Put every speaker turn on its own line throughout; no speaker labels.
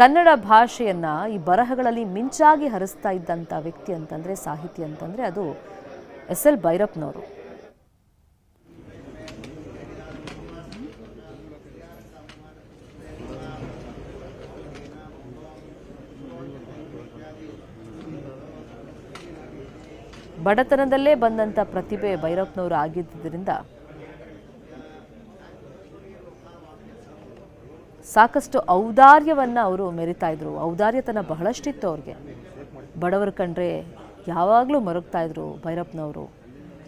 ಕನ್ನಡ ಭಾಷೆಯನ್ನು ಈ ಬರಹಗಳಲ್ಲಿ ಮಿಂಚಾಗಿ ಹರಿಸ್ತಾ ಇದ್ದಂಥ ವ್ಯಕ್ತಿ ಅಂತಂದರೆ, ಸಾಹಿತಿ ಅಂತಂದರೆ ಅದು ಎಸ್ ಎಲ್ ಭೈರಪ್ಪನವರು. ಬಡತನದಲ್ಲೇ ಬಂದಂಥ ಪ್ರತಿಭೆ ಭೈರಪ್ಪನವರು ಆಗಿದ್ದರಿಂದ ಸಾಕಷ್ಟು ಔದಾರ್ಯವನ್ನು ಅವರು ಮೆರಿತಾ ಇದ್ರು. ಔದಾರ್ಯತನ ಬಹಳಷ್ಟಿತ್ತು ಅವ್ರಿಗೆ. ಬಡವರು ಕಂಡ್ರೆ ಯಾವಾಗಲೂ ಮರುಗ್ತಾ ಇದ್ರು ಭೈರಪ್ಪನವರು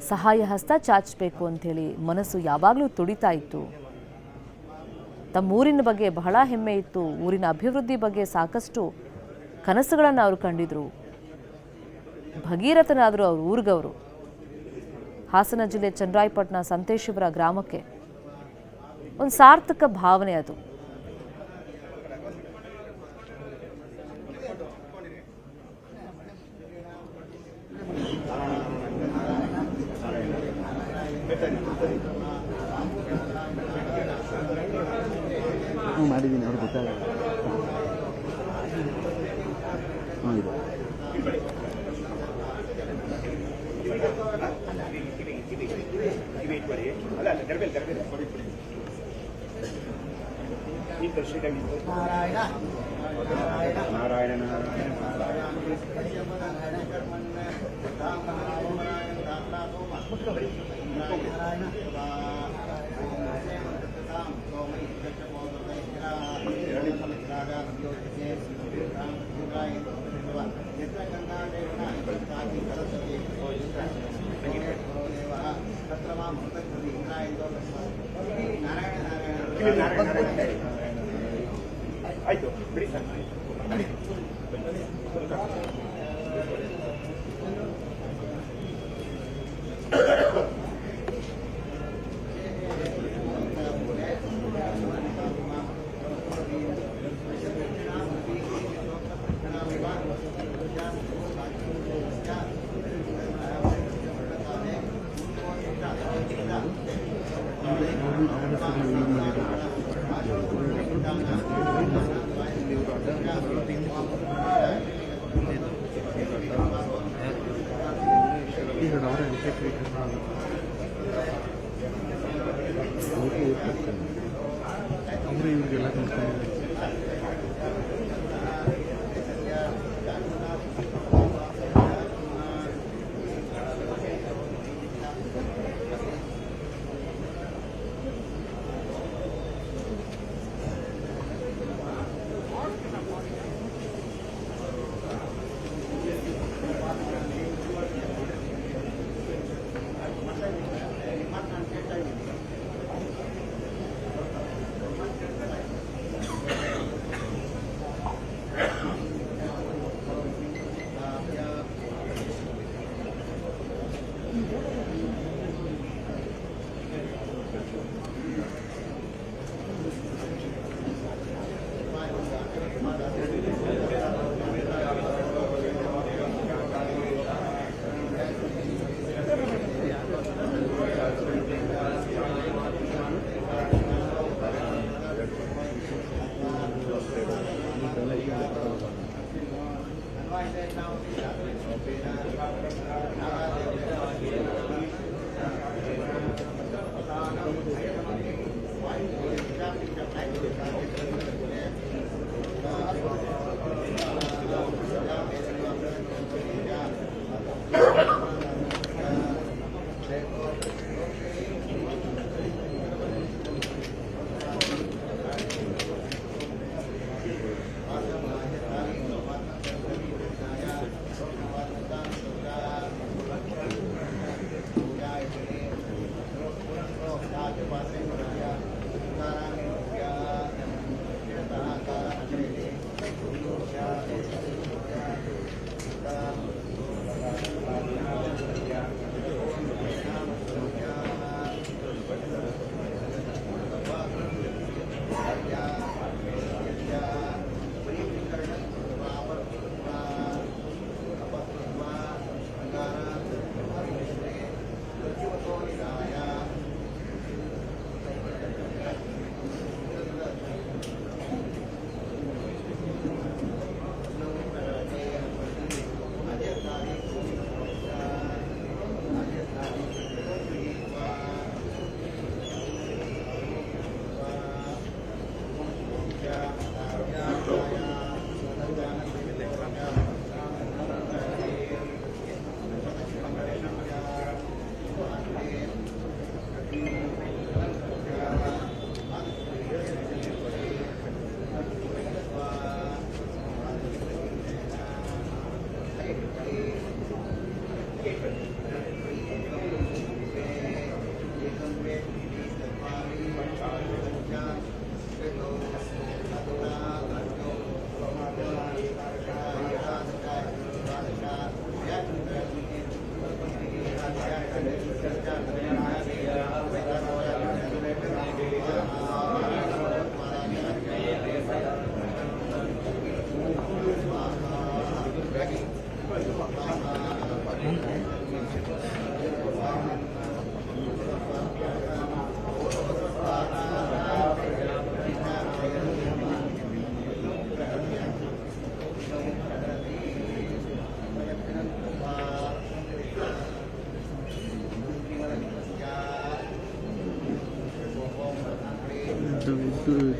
ಸಹಾಯ ಹಸ್ತ ಚಾಚಬೇಕು ಅಂಥೇಳಿ ಮನಸ್ಸು ಯಾವಾಗಲೂ ತುಡಿತಾ ಇತ್ತು. ತಮ್ಮ ಊರಿನ ಬಗ್ಗೆ ಬಹಳ ಹೆಮ್ಮೆ ಇತ್ತು. ಊರಿನ ಅಭಿವೃದ್ಧಿ ಬಗ್ಗೆ ಸಾಕಷ್ಟು ಕನಸುಗಳನ್ನು ಅವರು ಕಂಡಿದ್ರು. ಭಗೀರಥನಾದರು ಅವರು ಊರಿಗವರು. ಹಾಸನ ಜಿಲ್ಲೆ ಚಂದ್ರಾಯಪಟ್ಟಣ ಸಂತೇಶ್ವರ ಗ್ರಾಮಕ್ಕೆ. ಒಂದು ಸಾರ್ಥಕ ಭಾವನೆ ಅದು.
ಹ್ಞೂ ಮಾಡಿದ್ದೀನಿ ಅವ್ರಿಗೆ ಗೊತ್ತಾಗಲ್ಲ. ಹ್ಞೂ ಇದೆ. ನಾರಾಯಣ.
ಆಯ್ತು ಬಿಡಿ ಸರ್
ಈಗ ಅವರ ಅವರು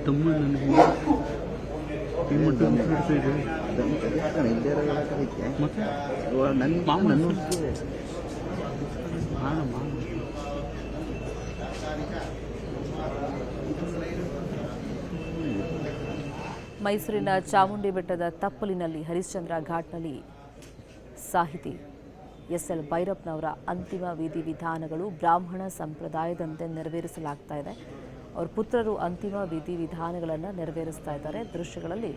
ತಮ್ಮ ನನಗೆ ಮಾಮ ನನ್ನ
ಮೈಸೂರಿನ ಚಾಮುಂಡಿ ಬೆಟ್ಟದ ತಪ್ಪಲಿನಲ್ಲಿ ಹರಿಶ್ಚಂದ್ರ ಘಾಟ್ನಲ್ಲಿ ಸಾಹಿತಿ ಎಸ್ ಎಲ್ ಭೈರಪ್ಪನವರ ಅಂತಿಮ ವಿಧಿವಿಧಾನಗಳು ಬ್ರಾಹ್ಮಣ ಸಂಪ್ರದಾಯದಂತೆ ನೆರವೇರಿಸಲಾಗ್ತಾ ಇದೆ. ಅವ್ರ ಪುತ್ರರು ಅಂತಿಮ ವಿಧಿವಿಧಾನಗಳನ್ನು ನೆರವೇರಿಸ್ತಾ ಇದ್ದಾರೆ. ದೃಶ್ಯಗಳಲ್ಲಿ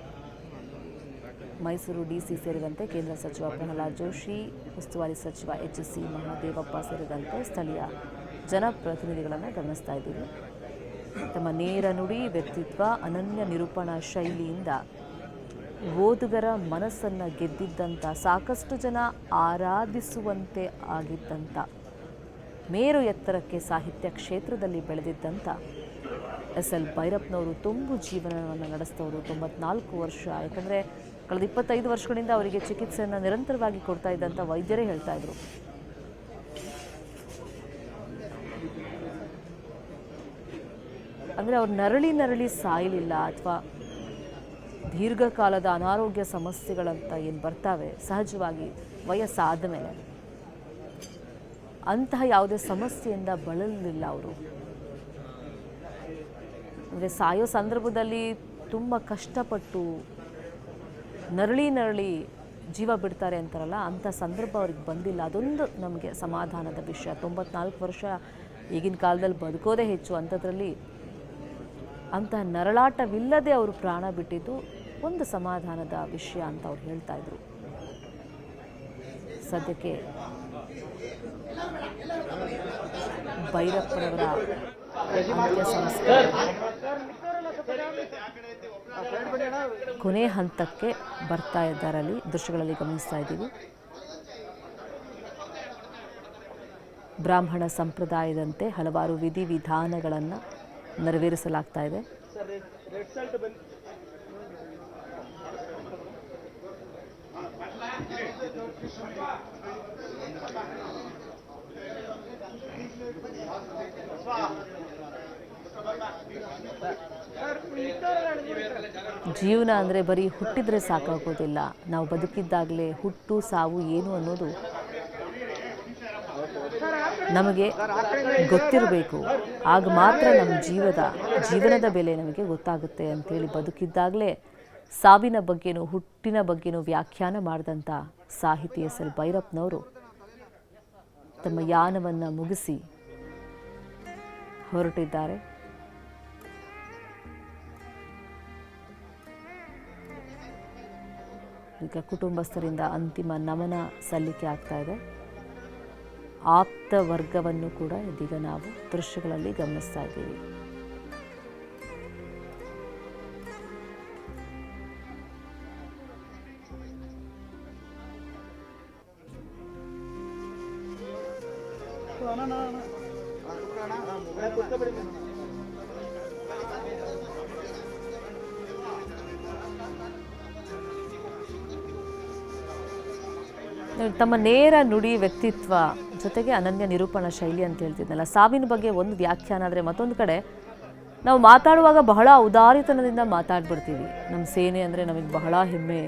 ಮೈಸೂರು ಡಿಸಿ ಸೇರಿದಂತೆ ಕೇಂದ್ರ ಸಚಿವ ಪ್ರಹ್ಲಾದ್ ಜೋಶಿ, ಉಸ್ತುವಾರಿ ಸಚಿವ ಎಚ್ ಸಿ ಮಹಾದೇವಪ್ಪ ಸೇರಿದಂತೆ ಸ್ಥಳೀಯ ಜನಪ್ರತಿನಿಧಿಗಳನ್ನು ಗಮನಿಸ್ತಾ ಇದ್ದೀವಿ. ತಮ್ಮ ನೇರ ನುಡಿ, ವ್ಯಕ್ತಿತ್ವ, ಅನನ್ಯ ನಿರೂಪಣಾ ಶೈಲಿಯಿಂದ ಓದುಗರ ಮನಸ್ಸನ್ನು ಗೆದ್ದಿದ್ದಂಥ ಸಾಕಷ್ಟು ಜನ ಆರಾಧಿಸುವಂತೆ ಆಗಿದ್ದಂಥ ಮೇರು ಎತ್ತರಕ್ಕೆ ಸಾಹಿತ್ಯ ಕ್ಷೇತ್ರದಲ್ಲಿ ಬೆಳೆದಿದ್ದಂಥ ಎಸ್ ಎಲ್ ಭೈರಪ್ಪನವರು ತುಂಬು ಜೀವನವನ್ನು ನಡೆಸ್ತವರು ತೊಂಬತ್ನಾಲ್ಕು ವರ್ಷ. ಯಾಕಂದರೆ ಕಳೆದ ಇಪ್ಪತ್ತೈದು ವರ್ಷಗಳಿಂದ ಅವರಿಗೆ ಚಿಕಿತ್ಸೆಯನ್ನು ನಿರಂತರವಾಗಿ ಕೊಡ್ತಾ ಇದ್ದಂಥ ವೈದ್ಯರೇ ಹೇಳ್ತಾ ಇದ್ರು. ಅಂದರೆ ಅವ್ರು ನರಳಿ ನರಳಿ ಸಾಯಲಿಲ್ಲ ಅಥವಾ ದೀರ್ಘಕಾಲದ ಅನಾರೋಗ್ಯ ಸಮಸ್ಯೆಗಳಂತ ಏನು ಬರ್ತಾವೆ, ಸಹಜವಾಗಿ ವಯಸ್ಸಾದ ಮೇಲೆ. ಅಂತಹ ಯಾವುದೇ ಸಮಸ್ಯೆಯಿಂದ ಬಳಲಿಲ್ಲ ಅವರು. ಅಂದರೆ ಸಾಯೋ ಸಂದರ್ಭದಲ್ಲಿ ತುಂಬ ಕಷ್ಟಪಟ್ಟು ನರಳಿ ನರಳಿ ಜೀವ ಬಿಡ್ತಾರೆ ಅಂತಾರಲ್ಲ, ಅಂಥ ಸಂದರ್ಭ ಅವ್ರಿಗೆ ಬಂದಿಲ್ಲ. ಅದೊಂದು ನಮಗೆ ಸಮಾಧಾನದ ವಿಷಯ. ತೊಂಬತ್ನಾಲ್ಕು ವರ್ಷ ಈಗಿನ ಕಾಲದಲ್ಲಿ ಬದುಕೋದೇ ಹೆಚ್ಚು. ಅಂಥದ್ರಲ್ಲಿ ಅಂತಹ ನರಳಾಟವಿಲ್ಲದೆ ಅವರು ಪ್ರಾಣ ಬಿಟ್ಟಿದ್ದು ಒಂದು ಸಮಾಧಾನದ ವಿಷಯ ಅಂತ ಅವ್ರು ಹೇಳ್ತಾ ಇದ್ರು. ಸದ್ಯಕ್ಕೆ ಭೈರಪ್ಪನವರ ಅಂತ್ಯ ಸಂಸ್ಕಾರ. ಕೊನೆ ಹಂತಕ್ಕೆ ಬರ್ತಾ ಇದ್ದಾರಲ್ಲಿ ದೃಶ್ಯಗಳಲ್ಲಿ ಗಮನಿಸ್ತಾ ಇದ್ದೀವಿ. ಬ್ರಾಹ್ಮಣ ಸಂಪ್ರದಾಯದಂತೆ ಹಲವಾರು ವಿಧಿವಿಧಾನಗಳನ್ನು ನೆರವೇರಿಸಲಾಗ್ತಾ ಇದೆ. ಜೀವನ ಅಂದರೆ ಬರೀ ಹುಟ್ಟಿದ್ರೆ ಸಾಕಾಗೋದಿಲ್ಲ. ನಾವು ಬದುಕಿದ್ದಾಗಲೇ ಹುಟ್ಟು, ಸಾವು ಏನು ಅನ್ನೋದು ನಮಗೆ ಗೊತ್ತಿರಬೇಕು. ಆಗ ಮಾತ್ರ ನಮ್ಮ ಜೀವದ, ಜೀವನದ ಬೆಲೆ ನಮಗೆ ಗೊತ್ತಾಗುತ್ತೆ ಅಂತೇಳಿ ಬದುಕಿದ್ದಾಗಲೇ ಸಾವಿನ ಬಗ್ಗೆನೂ ಹುಟ್ಟಿನ ಬಗ್ಗೆನೂ ವ್ಯಾಖ್ಯಾನ ಮಾಡಿದಂಥ ಸಾಹಿತಿ ಎಸ್ ಎಲ್ ಭೈರಪ್ಪನವರು ತಮ್ಮ ಯಾನವನ್ನು ಮುಗಿಸಿ ಹೊರಟಿದ್ದಾರೆ. ಈಗ ಕುಟುಂಬಸ್ಥರಿಂದ ಅಂತಿಮ ನಮನ ಸಲ್ಲಿಕೆ ಆಗ್ತಾ ಇದೆ. ಆಪ್ತ ವರ್ಗವನ್ನು ಕೂಡ ಇದೀಗ ನಾವು ದೃಶ್ಯಗಳಲ್ಲಿ ಗಮನಿಸ್ತಾ ಇದ್ದೀವಿ. ತಮ್ಮ ನೇರ ನುಡಿ ವ್ಯಕ್ತಿತ್ವ ಜೊತೆಗೆ ಅನನ್ಯ ನಿರೂಪಣಾ ಶೈಲಿ ಅಂತ ಹೇಳ್ತಿದ್ನಲ್ಲ. ಸಾವಿನ ಬಗ್ಗೆ ಒಂದು ವ್ಯಾಖ್ಯಾನ ಆದರೆ ಮತ್ತೊಂದು ಕಡೆ, ನಾವು ಮಾತಾಡುವಾಗ ಬಹಳ ಉದಾರಿತನದಿಂದ ಮಾತಾಡ್ಬಿಡ್ತೀವಿ. ನಮ್ಮ ಸೇನೆ ಅಂದರೆ ನಮಗೆ ಬಹಳ ಹೆಮ್ಮೆ.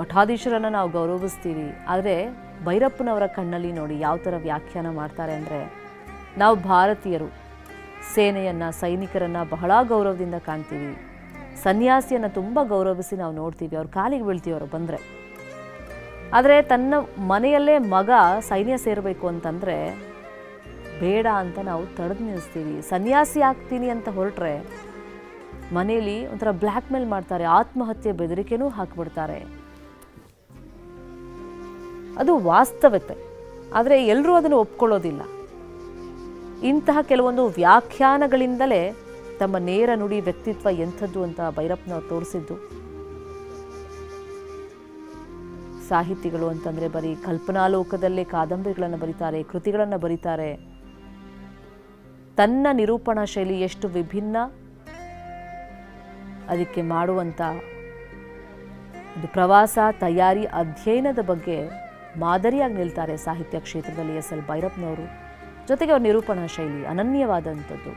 ಮಠಾಧೀಶರನ್ನು ನಾವು ಗೌರವಿಸ್ತೀವಿ. ಆದರೆ ಭೈರಪ್ಪನವರ ಕಣ್ಣಲ್ಲಿ ನೋಡಿ ಯಾವ ಥರ ವ್ಯಾಖ್ಯಾನ ಮಾಡ್ತಾರೆ ಅಂದರೆ, ನಾವು ಭಾರತೀಯರು. ಸೇನೆಯನ್ನು, ಸೈನಿಕರನ್ನು ಬಹಳ ಗೌರವದಿಂದ ಕಾಣ್ತೀವಿ. ಸನ್ಯಾಸಿಯನ್ನು ತುಂಬ ಗೌರವಿಸಿ ನಾವು ನೋಡ್ತೀವಿ. ಅವ್ರ ಕಾಲಿಗೆ ಬೀಳ್ತೀವಿ ಅವರು ಬಂದರೆ. ಆದರೆ ತನ್ನ ಮನೆಯಲ್ಲೇ ಮಗ ಸೈನ್ಯ ಸೇರಬೇಕು ಅಂತಂದರೆ ಬೇಡ ಅಂತ ನಾವು ತಡೆದು ನಿಲ್ಲಿಸ್ತೀವಿ ಸನ್ಯಾಸಿ ಆಗ್ತೀನಿ ಅಂತ ಹೊರಟ್ರೆ ಮನೆಯಲ್ಲಿ ಒಂಥರ ಬ್ಲ್ಯಾಕ್ ಮೇಲ್ ಮಾಡ್ತಾರೆ, ಆತ್ಮಹತ್ಯೆ ಬೆದರಿಕೆನೂ ಹಾಕ್ಬಿಡ್ತಾರೆ. ಅದು ವಾಸ್ತವತೆ. ಆದರೆ ಎಲ್ಲರೂ ಅದನ್ನು ಒಪ್ಕೊಳ್ಳೋದಿಲ್ಲ. ಇಂತಹ ಕೆಲವೊಂದು ವ್ಯಾಖ್ಯಾನಗಳಿಂದಲೇ ತಮ್ಮ ನೇರ ನುಡಿ ವ್ಯಕ್ತಿತ್ವ ಎಂಥದ್ದು ಅಂತ ಭೈರಪ್ಪನವ್ರು ತೋರಿಸಿದ್ದು. ಸಾಹಿತಿಗಳು ಅಂತಂದರೆ ಬರೀ ಕಲ್ಪನಾಲೋಕದಲ್ಲೇ ಕಾದಂಬರಿಗಳನ್ನು ಬರೀತಾರೆ, ಕೃತಿಗಳನ್ನು ಬರೀತಾರೆ. ತನ್ನ ನಿರೂಪಣಾ ಶೈಲಿ ಎಷ್ಟು ವಿಭಿನ್ನ, ಅದಕ್ಕೆ ಮಾಡುವಂಥ ಒಂದು ಪ್ರವಾಸ, ತಯಾರಿ, ಅಧ್ಯಯನದ ಬಗ್ಗೆ ಮಾದರಿಯಾಗಿ ನಿಲ್ತಾರೆ ಸಾಹಿತ್ಯ ಕ್ಷೇತ್ರದಲ್ಲಿ ಎಸ್ ಎಲ್ ಭೈರಪ್ಪನವರು. ಜೊತೆಗೆ ಅವ್ರ ನಿರೂಪಣಾ ಶೈಲಿ ಅನನ್ಯವಾದಂಥದ್ದು.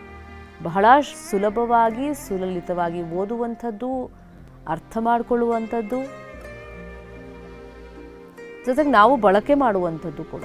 ಬಹಳ ಸುಲಭವಾಗಿ, ಸುಲಲಿತವಾಗಿ ಓದುವಂಥದ್ದು, ಅರ್ಥ ಮಾಡಿಕೊಳ್ಳುವಂಥದ್ದು. ಜೊತೆಗೆ ನಾವು ಬಳಕೆ ಮಾಡುವಂಥದ್ದು ಕೂಡ.